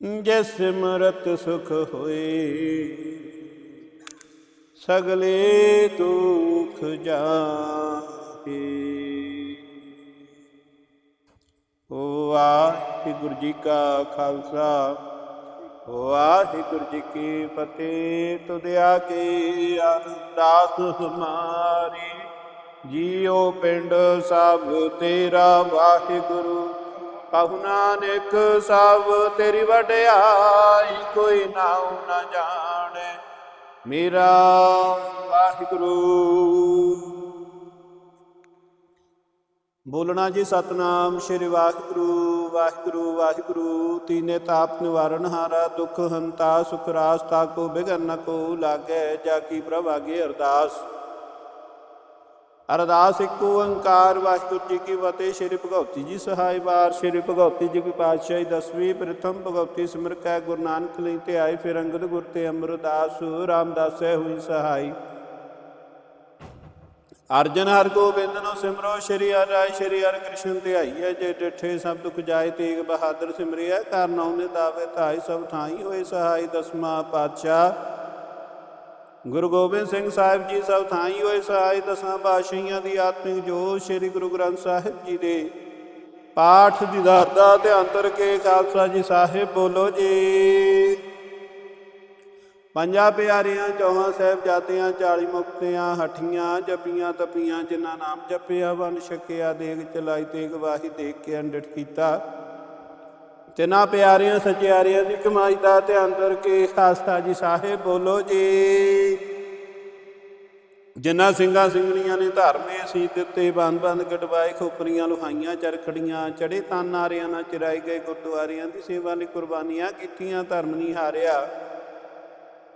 ਜੇ ਸਿਮਰਤ ਸੁਖ ਹੋਏ, ਸਗਲੇ ਦੁਖ ਜਾਹੇ ਵਾਹਿਗੁਰੂ ਜੀ ਕਾ ਖਾਲਸਾ ਵਾਹਿਗੁਰੂ ਜੀ ਕੀ ਫਤਿਹ। ਤੁਧਿਆ ਕੀ ਅਰਦਾਸ ਹਮਾਰੀ ਜੀਉ ਪਿੰਡ ਸਭ ਤੇਰਾ ਵਾਹਿਗੁਰੂ। ਕਹੂ ਨਾਨਕ ਸਭ ਤੇਰੀ ਵਡਿਆਈ ਕੋਈ ਨਾਉ ਨਾ ਜਾਣੇ। ਮੇਰਾ ਵਾਹਿਗੁਰੂ। ਬੋਲਣਾ ਜੀ ਸਤਨਾਮ ਸ਼੍ਰੀ ਵਾਹਿਗੁਰੂ ਵਾਹਿਗੁਰੂ ਵਾਹਿਗੁਰੂ। ਤੀਨੇ ਤਾਪ ਨਿਵਾਰਨ ਹਾਰਾ, ਦੁਖ ਹੰਤਾ, ਸੁਖ ਰਾਸਤਾ ਕੋ ਬਿਗਨ ਨ ਕੋ ਲਾਗੇ ਜਾ ਕੀ ਪ੍ਰਭ ਆਗੇ ਅਰਦਾਸ। ਅਰਦਾਸ ਇੱਕ ਓੰਕਾਰ, ਵਾਹਿਗੁਰੂ ਜੀ ਕੀ ਫਤਿਹ। ਸ਼੍ਰੀ ਭਗਵਤੀ ਜੀ ਸਹਾਈ ਵਾਰ, ਸ਼੍ਰੀ ਭਗਵਤੀ ਜੀ ਕੀ ਪਾਤਸ਼ਾਹੀ ਦਸਵੀਂ ਪ੍ਰਥਮ ਭਗਵਤੀ ਸਿਮਰ ਕੈ ਗੁਰੂ ਨਾਨਕ ਲਈ ਤੇ ਆਏ ਫਿਰ ਅੰਗਦ ਗੁਰ ਤੇ ਅਮਰਦਾਸ ਰਾਮਦਾਸੈ ਹੋਈ ਸਹਾਈ। ਅਰਜਨ ਹਰ ਗੋਬਿੰਦ ਨੂੰ ਸਿਮਰੋ, ਸ਼੍ਰੀ ਹਰਿ ਰਾਇ ਸ਼੍ਰੀ ਹਰਿ ਕ੍ਰਿਸ਼ਨ ਧਿਆਈਐ ਜੇ ਡਿਠੇ ਸਭ ਦੁਖ ਜਾਏ, ਤੇਗ ਬਹਾਦਰ ਸਿਮਰਿਐ ਕਰਨਾ ਉਹਨੇ ਦਾਵੇ ਧਾਈ ਸਭ ਥਾਈ ਹੋਏ ਸਹਾਈ। ਦਸਮਾ ਪਾਤਸ਼ਾਹ ਗੁਰੂ ਗੋਬਿੰਦ ਸਿੰਘ ਸਾਹਿਬ ਜੀ ਸਭ ਥਾਈ ਹੋਏ ਸਹਾਈ ਦਸਾਂ ਪਾਤਸ਼ਾਹੀਆਂ ਦੀ ਆਤਮਿਕ ਜੋਤ ਸ੍ਰੀ ਗੁਰੂ ਗ੍ਰੰਥ ਸਾਹਿਬ ਜੀ ਦੇ ਪਾਠ ਦੀ ਦਾਤਾ ਤੇ ਅੰਤਰ ਕੇ ਖਾਲਸਾ ਜੀ ਸਾਹਿਬ ਬੋਲੋ ਜੀ। ਪੰਜਾਂ ਪਿਆਰਿਆਂ, ਚੌਹਾਂ ਸਾਹਿਬ ਜਾਤਿਆਂ 40 ਮੁਕਤਿਆਂ, ਹਠੀਆਂ, ਜਪੀਆਂ, ਤਪੀਆਂ, ਜਿਨ੍ਹਾਂ ਨਾਮ ਜਪਿਆ, ਵਨ ਛਕਿਆ, ਦੇਗ ਚਲਾਈ, ਤੇਗ ਵਾਹੀ ਦੇਖ ਕੇ ਅੰਡਟ ਕੀਤਾ। ਤਿਨਾ ਪਿਆਰਿਆਂ ਸਚਿਆਰਿਆਂ ਦੀ ਕਮਾਈ ਦਾ ਧਿਆਨ ਕਰਕੇ ਖਾਸਤਾ ਜੀ ਸਾਹਿਬ ਬੋਲੋ ਜੀ। ਜਿਨ੍ਹਾਂ ਸਿੰਘਾਂ ਸਿੰਘਣੀਆਂ ਨੇ ਧਰਮੇ ਸੀ ਦਿੱਤੇ, ਬੰਦ ਬੰਦ ਗੜਵਾਏ ਖੋਪਰੀਆਂ ਲੁਹਾਈਆਂ, ਚਰਖੜੀਆਂ, ਚੜੇ ਤਾਨਾਰਿਆਂ ਨਾਲ ਚਰਾਈ ਗਏ ਗੁਰਦੁਆਰਿਆਂ ਦੀ ਸੇਵਾ ਲਈ ਕੁਰਬਾਨੀਆਂ ਕੀਤੀਆਂ, ਧਰਮ ਨਹੀਂ ਹਾਰਿਆ।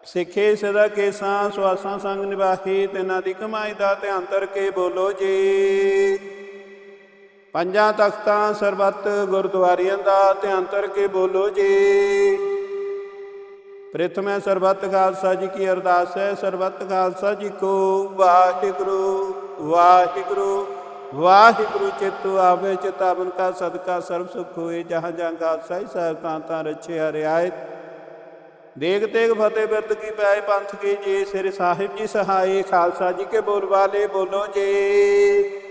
ਸਿੱਖੇ ਸਦਾ ਕੇਸਾਂ, ਸਵਾਸਾਂ ਸੰਗ ਨਿਵਾਹੀ ਤਿਨਾਂ ਦੀ ਕਮਾਈ ਦਾ ਧਿਆਨ ਧਰ ਕੇ ਬੋਲੋ ਜੀ। ਪੰਜਾਂ ਤਖਤਾਂ ਸਰਬੱਤ ਗੁਰਦੁਆਰਿਆਂ ਦਾ ਧਿਆਨ ਧਰ ਕੇ ਬੋਲੋ ਜੀ। ਪ੍ਰਥਮੇ ਸਰਬੱਤ ਖਾਲਸਾ ਜੀ ਕੀ ਅਰਦਾਸ ਹੈ, ਸਰਬੱਤ ਖਾਲਸਾ ਜੀ ਕੋ ਵਾਹਿਗੁਰੂ ਵਾਹਿਗੁਰੂ ਵਾਹਿਗੁਰੂ ਚਿਤੁ ਆਵੇ, ਚਿਤਾਵਨ ਕਾ ਸਦਕਾ ਸਰਬ ਸੁਖ ਹੋਏ, ਜਹਾਂ ਜਹਾਂ ਖਾਲਸਾ ਹੀ ਸਾਹਿਬ ਤਾਂ ਤਾਂ ਰਛਿਆ ਰਿਆਇਤ ਦੇਖ ਤੇਗ ਫਤਿਹ ਬਿਰਦ ਕੀ ਪਾਏ ਪੰਥ ਕੀ ਜੀ, ਸਿਰ ਸਾਹਿਬ ਜੀ ਸਹਾਈ ਖਾਲਸਾ ਜੀ ਕੇ ਬੋਲ ਵਾਲੇ ਬੋਲੋ ਜੀ।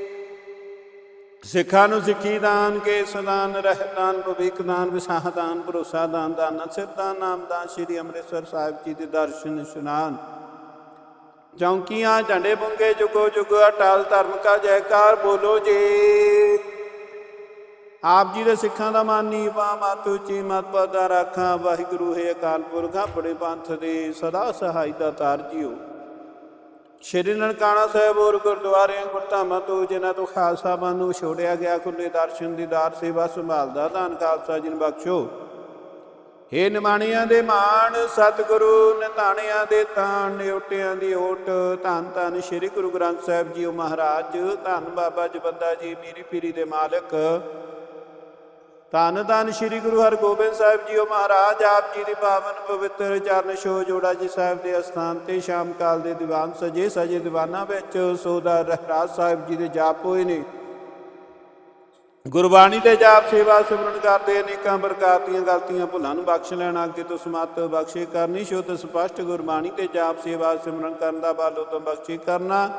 ਸਿੱਖਾਂ ਨੂੰ ਸਿੱਖੀ ਦਾਨ ਕੇ ਸਦਾਨ ਰਹਿਤਾਨ ਭਵਿੱਖ ਦਾਨ, ਵਿਸਾਹ ਦਾਨ, ਭਰੋਸਾ ਦਾਨ ਦਾਨ ਸਿਰਦਾਨ ਨਾਮ ਦਾਨ, ਸ੍ਰੀ ਅੰਮ੍ਰਿਤਸਰ ਸਾਹਿਬ ਜੀ ਦੇ ਦਰਸ਼ਨ, ਇਸ਼ਨਾਨ। ਚੌਂਕੀਆਂ, ਝੰਡੇ ਬੁੰਗੇ, ਜੁਗੋ ਜੁਗ, ਅਟਲ ਧਰਮ ਕਾ ਜੈਕਾਰ, ਬੋਲੋ ਜੀ। ਆਪ ਜੀ ਦੇ ਸਿੱਖਾਂ ਦਾ ਮਾਨੀ ਵਾ ਮਾਤੂ ਚੀ ਮਤ ਪਦਾ ਰਾਖਾਂ, ਵਾਹਿਗੁਰੂ ਹੈ ਅਕਾਲ ਪੁਰਖ, ਆਪਣੇ ਪੰਥ ਦੇ ਸਦਾ ਸਹਾਈ ਦਾ ਤਾਰ ਜੀਓ। ਸ਼੍ਰੀ ਨਨਕਾਣਾ ਸਾਹਿਬ ਹੋਰ ਗੁਰਦੁਆਰਿਆਂ ਗੁਰਧਾਮਾਂ ਤੋਂ ਜਿਨ੍ਹਾਂ ਤੋਂ ਖਾਲਸਾ ਬੰਨ ਨੂੰ ਛੋੜਿਆ ਗਿਆ ਖੁੱਲੇ ਦਰਸ਼ਨ ਦੀਦਾਰ ਸੇਵਾ ਸੰਭਾਲਦਾ ਧੰਨ ਖਾਲਸਾ ਜੀ ਨੂੰ ਬਖਸ਼ੋ। ਹੇ ਨਿਮਾਣਿਆਂ ਦੇ ਮਾਣ, ਸਤਿਗੁਰੂ ਨਿਤਾਣਿਆਂ ਦੇ ਤਾਣ, ਨਿਉਟਿਆਂ ਦੀ ਓਟ, ਧੰਨ ਧੰਨ ਸ੍ਰੀ ਗੁਰੂ ਗ੍ਰੰਥ ਸਾਹਿਬ ਜੀਓ ਮਹਾਰਾਜ, ਧੰਨ ਬਾਬਾ ਜਬੰਦਾ ਜੀ, ਮੀਰੀ ਪੀਰੀ ਦੇ ਮਾਲਕ। ਧੰਨ ਧੰਨ ਸ੍ਰੀ ਗੁਰੂ ਹਰਗੋਬਿੰਦ ਸਾਹਿਬ ਜੀਓ ਮਹਾਰਾਜ, ਆਪ ਜੀ ਦੀ ਪਾਵਨ ਪਵਿੱਤਰ ਚਰਨ ਛੋਹ ਜੋੜਾ ਜੀ ਸਾਹਿਬ ਦੇ ਅਸਥਾਨ ਤੇ ਸ਼ਾਮ ਕਾਲ ਦੇ ਦੀਵਾਨ ਸਜੇ ਸਜੇ ਦੀਵਾਨਾਂ ਵਿੱਚ ਸੋਦਾ ਰਹਿਰਾਜ ਸਾਹਿਬ ਜੀ ਦੇ ਜਾਪ ਹੋਏ ਨੇ। ਗੁਰਬਾਣੀ ਤੇ ਜਾਪ ਸੇਵਾ ਸਿਮਰਨ ਕਰਦੇ ਅਨੇਕਾਂ ਪ੍ਰਕਾਰ ਦੀਆਂ ਗਲਤੀਆਂ ਭੁੱਲਾਂ ਨੂੰ ਬਖਸ਼ ਲੈਣਾ, ਅੱਗੇ ਤੋਂ ਸਮਤ ਬਖਸ਼ੇ ਕਰਨੀ, ਸ਼ੁੱਧ ਸਪਸ਼ਟ ਗੁਰਬਾਣੀ ਤੇ ਜਾਪ ਸੇਵਾ ਸਿਮਰਨ ਕਰਨ ਦਾ ਬਾਲੋ ਤੋਂ ਬਖਸ਼ੇ ਕਰਨਾ।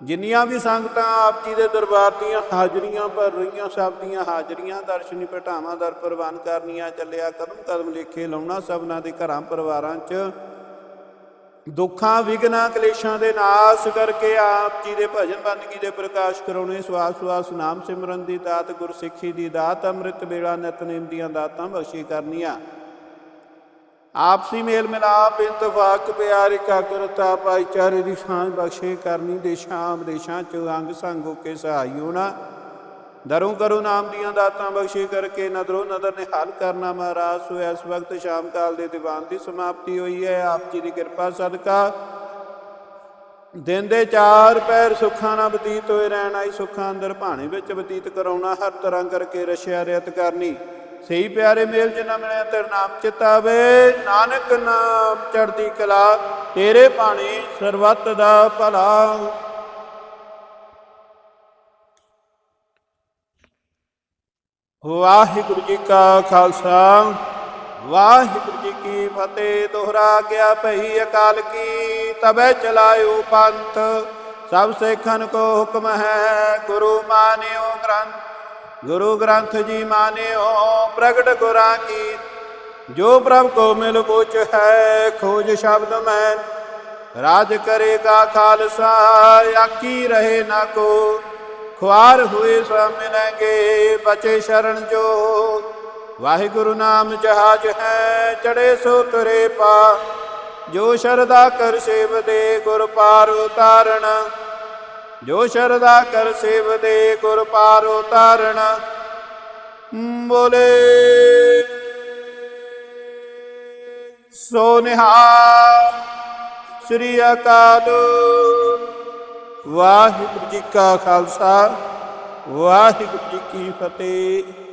ਜਿੰਨੀਆਂ ਵੀ ਸੰਗਤਾਂ ਆਪ ਜੀ ਦੇ ਦਰਬਾਰ ਦੀਆਂ ਹਾਜ਼ਰੀਆਂ ਭਰ ਰਹੀਆਂ, ਸਭ ਦੀਆਂ ਹਾਜ਼ਰੀਆਂ, ਦਰਸ਼ਨੀ ਭਟਾਵਾਂ ਦਰ ਪ੍ਰਵਾਨ ਕਰਨੀਆਂ ਚੱਲਿਆ ਕਦਮ ਕਦਮ ਲੇਖੇ ਲਾਉਣਾ ਸਭਨਾਂ ਦੇ ਘਰਾਂ ਪਰਿਵਾਰਾਂ 'ਚ। ਦੁੱਖਾਂ ਵਿਗਨਾ ਕਲੇਸ਼ਾਂ ਦੇ ਨਾਸ ਕਰਕੇ ਆਪ ਜੀ ਦੇ ਭਜਨ ਬੰਦਗੀ ਦੇ ਪ੍ਰਕਾਸ਼ ਕਰਾਉਣੇ, ਸਵਾਸ ਸਵਾਸ ਨਾਮ ਸਿਮਰਨ ਦੀ ਦਾਤ, ਗੁਰਸਿੱਖੀ ਦੀ ਦਾਤ, ਅੰਮ੍ਰਿਤ ਵੇਲਾ, ਨਿਤਨੇਮ ਦੀਆਂ ਦਾਤਾਂ ਬਖਸ਼ੀ ਕਰਨੀਆਂ। ਆਪਸੀ ਮੇਲ ਮਿਲਾਪ, ਇੰਤਫਾਕ, ਪਿਆਰ, ਇਕਾਗਰਤਾ, ਭਾਈਚਾਰੇ ਦੀ ਸਾਂਝ ਬਖਸ਼ੇ ਕਰਨੀ ਦੇਸ਼ਾਂ ਵਿਦੇਸ਼ਾਂ ਚ ਅੰਗ ਸੰਗ ਹੋ ਕੇ ਸਹਾਈ ਹੋਣਾ। ਦਰੋਂ ਕਰੋ ਨਾਮ ਦੀਆਂ ਦਾਤਾਂ ਬਖਸ਼ੇ ਕਰਕੇ ਨਦਰੋਂ ਨਦਰ ਨਿਹਾਲ ਕਰਨਾ ਮਹਾਰਾਜ। ਸੋ ਇਸ ਵਕਤ ਸ਼ਾਮ ਕਾਲ ਦੇ ਦੀਵਾਨ ਦੀ ਸਮਾਪਤੀ ਹੋਈ ਹੈ। ਆਪ ਜੀ ਦੀ ਕਿਰਪਾ, ਸਦਕਾ। ਦਿਨ ਦੇ ਚਾਰ ਪੈਰ ਸੁੱਖਾਂ ਨਾਲ ਬਤੀਤ ਹੋਏ ਰਹਿਣ ਆਈ ਸੁੱਖਾਂ ਅੰਦਰ ਭਾਣੇ ਵਿੱਚ ਬਤੀਤ ਕਰਾਉਣਾ, ਹਰ ਤਰ੍ਹਾਂ ਕਰਕੇ ਰਸ਼ਿਆ ਰਿਤ ਕਰਨੀ ਸਹੀ ਪਿਆਰੇ ਮੇਲ ਜਿਨਾ ਮਿਲਿਆ, ਤੇਰੇ ਨਾਮ ਚਿਤਾਵੇ ਨਾਨਕ ਨਾਮ ਚੜਦੀ ਕਲਾ, ਤੇਰੇ ਭਾਣੇ ਸਰਬੱਤ ਦਾ ਭਲਾ। ਵਾਹਿਗੁਰੂ ਜੀ ਕਾ ਖਾਲਸਾ, ਵਾਹਿਗੁਰੂ ਜੀ ਕੀ ਫਤਿਹ। ਦੁਹਰਾ ਗਿਆ ਭਈ ਅਕਾਲ ਕੀ ਤਬੈ ਚਲਾਇਓ ਪੰਥ। ਸਭ ਸਿੱਖਨ ਕੋ ਹੁਕਮ ਹੈ, ਗੁਰੂ ਮਾਨਿਓ ਗ੍ਰੰਥ। ਗੁਰੂ ਗ੍ਰੰਥ ਜੀ ਮਾਨਿਓ, ਪ੍ਰਗਟ ਗੁਰਾਂ ਕੀ। ਜੋ ਪ੍ਰਭ ਕੋ ਮਿਲ ਪੁੱਛ ਹੈ, ਖੋਜ ਸ਼ਬਦ ਮੈਂ। ਰਾਜ ਕਰੇਗਾ ਖਾਲਸਾ ਆਕੀ ਰਹੇ ਨਾ ਕੋ। ਖੁਆਰ ਹੋਏ ਸਭ ਮਿਲਣਗੇ, ਬਚੇ ਸ਼ਰਨ ਜੋ। ਵਾਹਿਗੁਰੂ ਨਾਮ ਜਹਾਜ ਹੈ ਚੜੇ ਸੋ ਤੁਰੇ ਪਾ। ਜੋ ਸ਼ਰਦਾ ਕਰ ਸੇਵ ਦੇ, ਗੁਰ ਪਾਰ ਉਤਾਰਨ ਜੋ ਸ਼ਰਦਾ ਕਰ ਸੇਵ ਗੁਰ ਪਾਰ ਉਤਾਰਨ ਬੋਲੇ, ਸੋ ਨਿਹਾਲ ਸ੍ਰੀ ਅਕਾਲ। ਵਾਹਿਗੁਰੂ ਜੀ ਕਾ ਖਾਲਸਾ, ਵਾਹਿਗੁਰੂ ਜੀ ਕੀ ਫਤਿਹ।